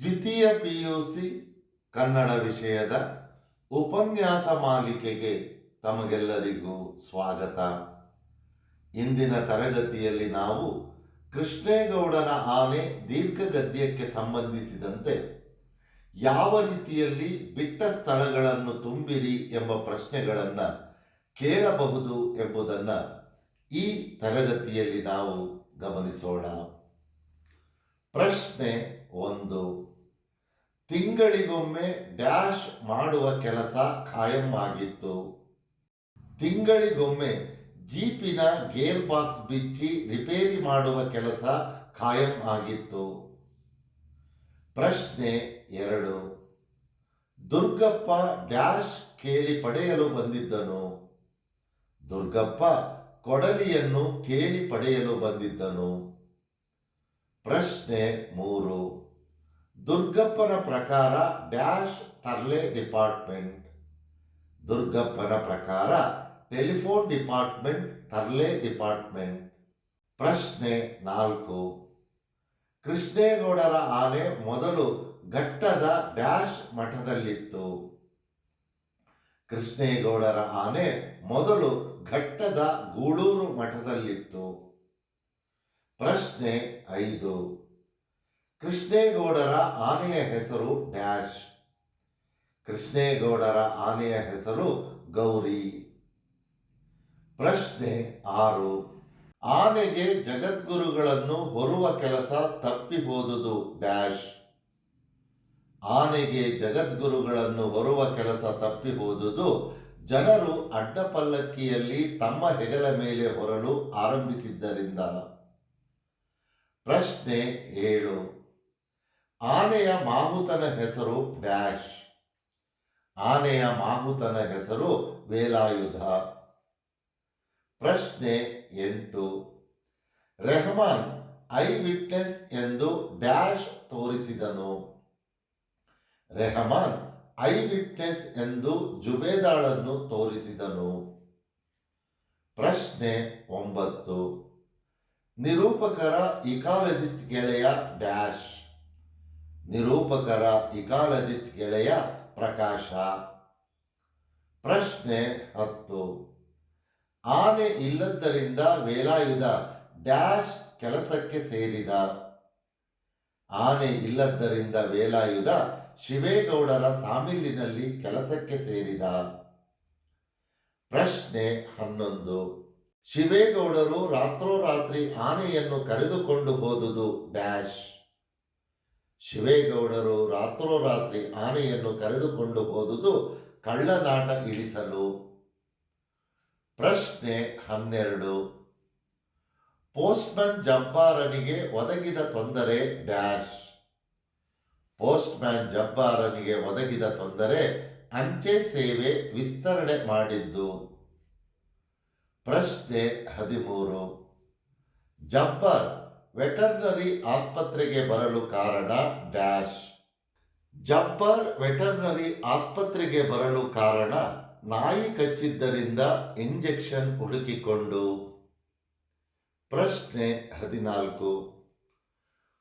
ದ್ವಿತೀಯ P U C Kannada ವಿಷಯದ ಉಪನ್ಯಾಸ ಮಾಲಿಕೆಗೆ ತಮಗೆಲ್ಲರಿಗೂ ಸ್ವಾಗತ. ಇಂದಿನ ತರಗತಿಯಲ್ಲಿ ನಾವು ಕೃಷ್ಣೇಗೌಡನ ಆನೆ ದೀರ್ಘಗದ್ಯಕ್ಕೆ ಸಂಬಂಧಿಸಿದಂತೆ ಯಾವ ರೀತಿಯಲ್ಲಿ ಬಿಟ್ಟ ಸ್ಥಳಗಳನ್ನು ತುಂಬಿರಿ ಎಂಬ ಪ್ರಶ್ನೆಗಳನ್ನು ಕೇಳಬಹುದು ಎಂಬುದನ್ನು ಈ ತರಗತಿಯಲ್ಲಿ ನಾವು ಗಮನಿಸೋಣ. ಪ್ರಶ್ನೆ ಒಂದು. ತಿಂಗಳಿಗೊಮ್ಮೆ ಡ್ಯಾಶ್ ಮಾಡುವ ಕೆಲಸ ಖಾಯಂ ಆಗಿತ್ತು ತಿಂಗಳಿಗೊಮ್ಮೆ ಜೀಪಿನ ಗೇರ್ ಬಾಕ್ಸ್ ಬಿಚ್ಚಿ ರಿಪೇರಿ ಮಾಡುವ ಕೆಲಸ ಖಾಯಂ ಆಗಿತ್ತು ಪ್ರಶ್ನೆ ಎರಡು. ದುರ್ಗಪ್ಪ ಡ್ಯಾಶ್ ಕೇಳಿ ಪಡೆಯಲು ಬಂದಿದ್ದನು. ದುರ್ಗಪ್ಪ ಕೊಡಲಿಯನ್ನು ಕೇಳಿ ಪಡೆಯಲು ಬಂದಿದ್ದನು. ಪ್ರಶ್ನೆ ಮೂರು. ದುರ್ಗಪ್ಪನ ಪ್ರಕಾರ ಡ್ಯಾಶ್ ತರ್ಲೆ ಡಿಪಾರ್ಟ್ಮೆಂಟ್. ದುರ್ಗಪ್ಪನ ಪ್ರಕಾರ ಟೆಲಿಫೋನ್ ಡಿಪಾರ್ಟ್ಮೆಂಟ್ ತರ್ಲೆ ಡಿಪಾರ್ಟ್ಮೆಂಟ್. ಪ್ರಶ್ನೆ ನಾಲ್ಕು. ಕೃಷ್ಣೇಗೌಡರ ಆನೆ ಮೊದಲು ಘಟ್ಟದ ಡ್ಯಾಶ್ ಮಠದಲ್ಲಿತ್ತು. ಕೃಷ್ಣೇಗೌಡರ ಆನೆ ಮೊದಲು ಘಟ್ಟದ ಗೂಳೂರು ಮಠದಲ್ಲಿತ್ತು. ಪ್ರಶ್ನೆ ಐದು. ಕೃಷ್ಣೇಗೌಡರ ಆನೆಯ ಹೆಸರು ಡ್ಯಾಶ್. ಕೃಷ್ಣೇಗೌಡರ ಆನೆಯ ಹೆಸರು ಗೌರಿ. ಪ್ರಶ್ನೆ ಆರು. ಆನೆಗೆ ಜಗದ್ಗುರುಗಳನ್ನು ಹೊರುವ ಕೆಲಸ ತಪ್ಪಿ ಹೋದುದು ಡ್ಯಾಶ್. ಆನೆಗೆ ಜಗದ್ಗುರುಗಳನ್ನು ಹೊರುವ ಕೆಲಸ ತಪ್ಪಿ ಹೋದುದು ಜನರು ಅಡ್ಡಪಲ್ಲಕ್ಕಿಯಲ್ಲಿ ತಮ್ಮ ಹೆಗಲ ಮೇಲೆ ಹೊರಲು ಆರಂಭಿಸಿದ್ದರಿಂದ. ಪ್ರಶ್ನೆ ಏಳು. ಆನೆಯ ಮಾಹುತನ ಹೆಸರು ಡ್ಯಾಶ್. ಆನೆಯ ಮಾಹುತನ ಹೆಸರು ವೇಲಾಯುಧ. ಪ್ರಶ್ನೆ ಎಂಟು. ರೆಹಮಾನ್ ಐ ವಿಟ್ನೆಸ್ ಎಂದು ಡ್ಯಾಶ್ ತೋರಿಸಿದನು. ರೆಹಮಾನ್ ಐ ವಿಟ್ನೆಸ್ ಎಂದು ಜುಬೇದಾಳನ್ನು ತೋರಿಸಿದನು. ಪ್ರಶ್ನೆ ಒಂಬತ್ತು. ನಿರೂಪಕರ ಇಕಾಲಜಿಸ್ಟ್ ಗೆಳೆಯ ಡ್ಯಾಶ್. ನಿರೂಪಕರ ಇಕಾಲಜಿಸ್ಟ್ ಗೆಳೆಯ ಪ್ರಕಾಶ. ಪ್ರಶ್ನೆ ಹತ್ತು. ಆನೆ ಇಲ್ಲದ್ದರಿಂದ ವೇಲಾಯುಧ ಡ್ಯಾಶ್ ಕೆಲಸಕ್ಕೆ ಸೇರಿದ. ಆನೆ ಇಲ್ಲದ್ದರಿಂದ ವೇಲಾಯುಧ ಶಿವೇಗೌಡರ ಸಾಮಿಲಿನಲ್ಲಿ ಕೆಲಸಕ್ಕೆ ಸೇರಿದ. ಪ್ರಶ್ನೆ ಹನ್ನೊಂದು. ಶಿವೇಗೌಡರು ರಾತ್ರೋರಾತ್ರಿ ಆನೆಯನ್ನು ಕರೆದುಕೊಂಡು ಹೋದುದು ಡ್ಯಾಶ್. ಶಿವೇಗೌಡರು ರಾತ್ರೋರಾತ್ರಿ ಆನೆಯನ್ನು ಕರೆದುಕೊಂಡು ಹೋದುದು ಕಳ್ಳನಾಟ ಇಳಿಸಲು. ಪ್ರಶ್ನೆ ಹನ್ನೆರಡು. ಪೋಸ್ಟ್ಮನ್ ಜಬ್ಬಾರನಿಗೆ ಒದಗಿದ ತೊಂದರೆ ಡ್ಯಾಶ್. ಪೋಸ್ಟ್ಮ್ಯಾನ್ ಜಬ್ಬಾರನಿಗೆ ಒದಗಿದ ತೊಂದರೆ ಅಂಚೆ ಸೇವೆ ವಿಸ್ತರಣೆ ಮಾಡಿದ್ದು. ಪ್ರಶ್ನೆ ಹದಿಮೂರು. ಜಬ್ಬಾರ್ ವೆಟರ್ನರಿ ಆಸ್ಪತ್ರೆಗೆ ಬರಲು ಕಾರಣ ಡ್ಯಾಶ್. ಜಬ್ಬರ್ ವೆಟರ್ನರಿ ಆಸ್ಪತ್ರೆಗೆ ಬರಲು ಕಾರಣ ನಾಯಿ ಕಚ್ಚಿದ್ದರಿಂದ ಇಂಜೆಕ್ಷನ್ ಹುಡುಕಿಕೊಂಡು. ಪ್ರಶ್ನೆ ಹದಿನಾಲ್ಕು.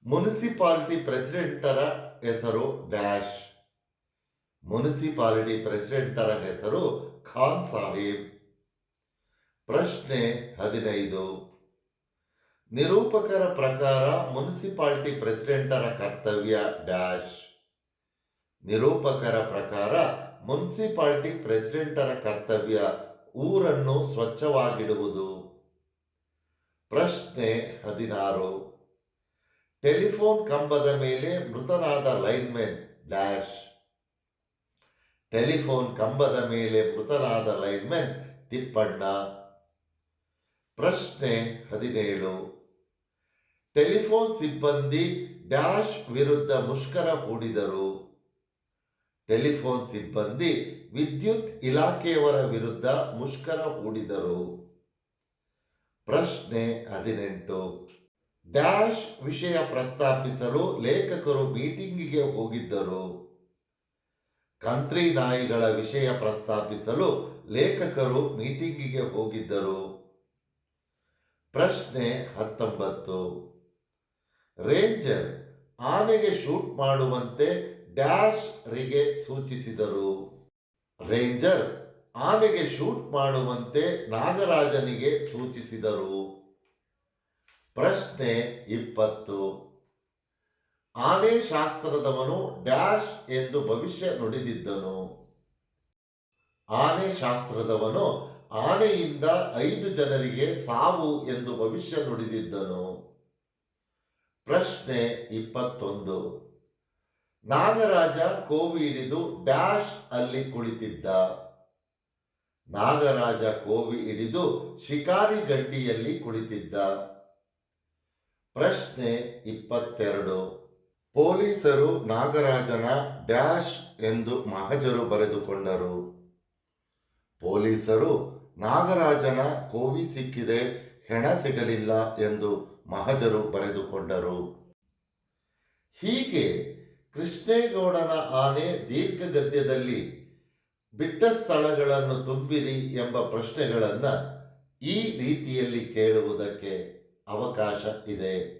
ಮುನಿಸಿಪಾಲಿಟಿ ಪ್ರೆಸಿಡೆಂಟರ ಹೆಸರು ಡ್ಯಾಶ್. ಮುನಿಸಿಪಾಲಿಟಿ ಪ್ರೆಸಿಡೆಂಟರ ಹೆಸರು ಖಾನ್ ಸಾಹೇಬ್. ಪ್ರಶ್ನೆ ಹದಿನೈದು. ನಿರೂಪಕರ ಪ್ರಕಾರ ಮುನಿಸಿಪಾಲಿಟಿ ಪ್ರೆಸಿಡೆಂಟರ ಕರ್ತವ್ಯ ಡ್ಯಾಶ್. ನಿರೂಪಕರ ಪ್ರಕಾರ ಮುನ್ಸಿಪಾಲಿಟಿ ಪ್ರೆಸಿಡೆಂಟರ ಕರ್ತವ್ಯ ಊರನ್ನು ಸ್ವಚ್ಛವಾಗಿಡುವುದು. ಪ್ರಶ್ನೆ ಹದಿನಾರು. ಟೆಲಿಫೋನ್ ಕಂಬದ ಮೇಲೆ ಮೃತನಾದ ಲೈನ್ಮೆನ್ ಡ್ಯಾಶ್. ಟೆಲಿಫೋನ್ ಕಂಬದ ಮೇಲೆ ಮೃತನಾದ ಲೈನ್ಮೆನ್ ತಿಪ್ಪಣ್ಣ. ಪ್ರಶ್ನೆ ಹದಿನೇಳು. ಟೆಲಿಫೋನ್ ಸಿಬ್ಬಂದಿ ಡ್ಯಾಶ್ ವಿರುದ್ಧ ಮುಷ್ಕರ ಹೂಡಿದರು. ಟೆಲಿಫೋನ್ ಸಿಬ್ಬಂದಿ ವಿದ್ಯುತ್ ಇಲಾಖೆಯವರ ವಿರುದ್ಧ ಮುಷ್ಕರ ಹೂಡಿದರು. ಪ್ರಶ್ನೆ ಹದಿನೆಂಟು. ಡ್ಯಾಶ್ ವಿಷಯ ಪ್ರಸ್ತಾಪಿಸಲು ಲೇಖಕರು ಮೀಟಿಂಗಿಗೆ ಹೋಗಿದ್ದರು. ಕಂತ್ರಿ ನಾಯಿಗಳ ವಿಷಯ ಪ್ರಸ್ತಾಪಿಸಲು ಲೇಖಕರು ಮೀಟಿಂಗಿಗೆ ಹೋಗಿದ್ದರು. ಪ್ರಶ್ನೆ ಹತ್ತೊಂಬತ್ತು. ರೇಂಜರ್ ಆನೆಗೆ ಶೂಟ್ ಮಾಡುವಂತೆ ಡ್ಯಾಶ್ ರಿಗೆ ಸೂಚಿಸಿದರು. ರೇಂಜರ್ ಆನೆಗೆ ಶೂಟ್ ಮಾಡುವಂತೆ ನಾಗರಾಜನಿಗೆ ಸೂಚಿಸಿದರು. ಪ್ರಶ್ನೆ ಇಪ್ಪತ್ತು. ಆನೆ ಶಾಸ್ತ್ರದವನು ಡ್ಯಾಶ್ ಎಂದು ಭವಿಷ್ಯ ನುಡಿದಿದ್ದನು. ಆನೆ ಶಾಸ್ತ್ರದವನು ಆನೆಯಿಂದ ಐದು ಜನರಿಗೆ ಸಾವು ಎಂದು ಭವಿಷ್ಯ ನುಡಿದಿದ್ದನು. ಪ್ರಶ್ನೆ ಇಪ್ಪತ್ತೊಂದು. ನಾಗರಾಜ ಕೋವಿ ಹಿಡಿದು ಡ್ಯಾಶ್ ಅಲ್ಲಿ ಕುಳಿತಿದ್ದ. ನಾಗರಾಜ ಕೋವಿ ಹಿಡಿದು ಶಿಕಾರಿ ಗಡ್ಡಿಯಲ್ಲಿ ಕುಳಿತಿದ್ದ. ಪ್ರಶ್ನೆ ಇಪ್ಪತ್ತೆರಡು. ಪೊಲೀಸರು ನಾಗರಾಜನ ಡ್ಯಾಶ್ ಎಂದು ಮಹಜರು ಬರೆದುಕೊಂಡರು. ಪೊಲೀಸರು ನಾಗರಾಜನ ಕೋವಿ ಸಿಕ್ಕಿದೆ, ಹೆಣ ಸಿಗಲಿಲ್ಲ ಎಂದು ಮಹಜರು ಬರೆದುಕೊಂಡರು. ಹೀಗೆ ಕೃಷ್ಣೇಗೌಡನ ಆನೆ ದೀರ್ಘಗದ್ಯದಲ್ಲಿ ಬಿಟ್ಟ ಸ್ಥಳಗಳನ್ನು ತುಂಬಿರಿ ಎಂಬ ಪ್ರಶ್ನೆಗಳನ್ನು ಈ ರೀತಿಯಲ್ಲಿ ಕೇಳುವುದಕ್ಕೆ ಅವಕಾಶ ಇದೆ.